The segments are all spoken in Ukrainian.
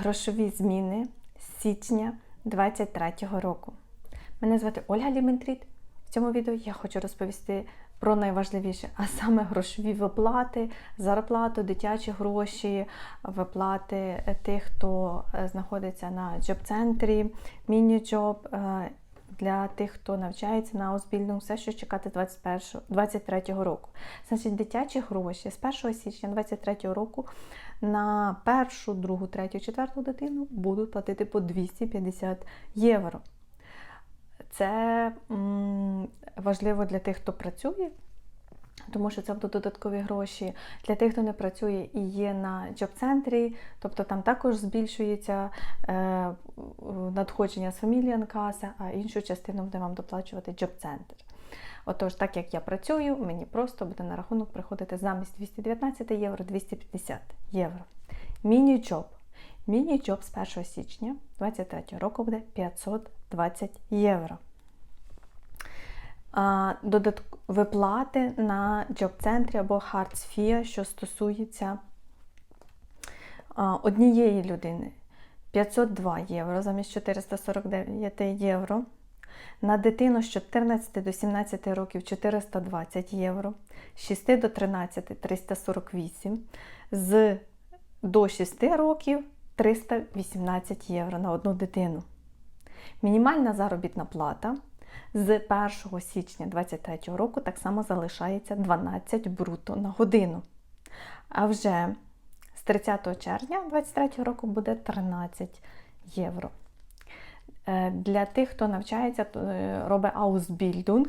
Грошові зміни з січня 2023 року. Мене звати Ольга Ліментріт. В цьому відео я хочу розповісти про найважливіше, а саме грошові виплати, зарплату, дитячі гроші, виплати тих, хто е, знаходиться на джоб-центрі, міні-джоб. Для тих, хто навчається на Ausbildung, все, що чекати 2023 року. Значить, дитячі гроші з 1 січня 2023 року на першу, другу, третю, четверту дитину будуть платити по 250 євро. Це м, важливо для тих, хто працює, тому що це будуть додаткові гроші. Для тих, хто не працює і є на джоб-центрі, тобто там також збільшується е, надходження з фаміліанкаса, а іншу частину буде вам доплачувати джоб-центр. Отож, так як я працюю, мені просто буде на рахунок приходити замість 219 євро 250 євро. Міні-джоб. Міні-джоб з 1 січня 2023 року буде 520 євро. А, додатк... Виплати на джоб-центрі або хардсфія, що стосується однієї людини 502 євро замість 449 євро. На дитину з 14 до 17 років 420 євро, з 6 до 13 348, з до 6 років 318 євро на одну дитину. Мінімальна заробітна плата з 1 січня 2023 року так само залишається 12 бруто на годину. А вже з 30 червня 2023 року буде 13 євро. Е, Для тих, хто навчається, е, робить Ausbildung,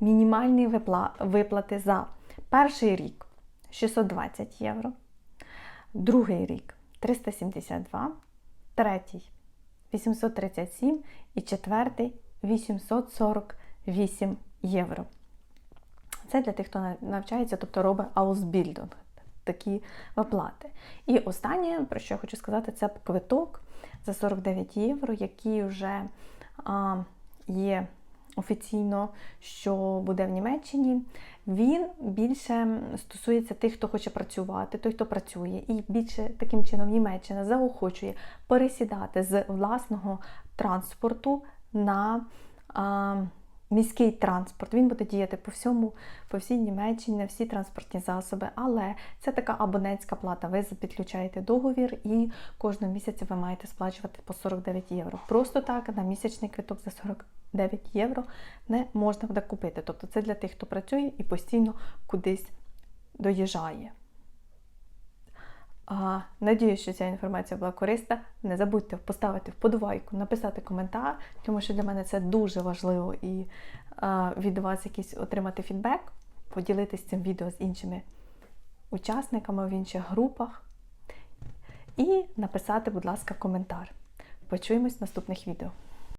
мінімальні виплати за перший рік 620 євро, другий рік 372, третій 837 і четвертий 848 євро. Це для тих, хто навчається, тобто робить Ausbildung, такі виплати. І останнє, про що я хочу сказати, це квиток за 49 євро, який вже а, є офіційно, що буде в Німеччині. Він більше стосується тих, хто хоче працювати, той, хто працює, і більше таким чином Німеччина заохочує пересідати з власного транспорту на а, міський транспорт. Він буде діяти по всьому, по всій Німеччині, на всі транспортні засоби, але це така абонентська плата. Ви підключаєте договір і кожного місяця ви маєте сплачувати по 49 євро. Просто так на місячний квиток за 49 євро не можна буде купити. Тобто це для тих, хто працює і постійно кудись доїжджає. А, Надію, що ця інформація була корисна. Не забудьте поставити вподобайку, написати коментар, тому що для мене це дуже важливо і а, від вас якийсь отримати фідбек, поділитися цим відео з іншими учасниками в інших групах. І написати, будь ласка, коментар. Почуємось в наступних відео.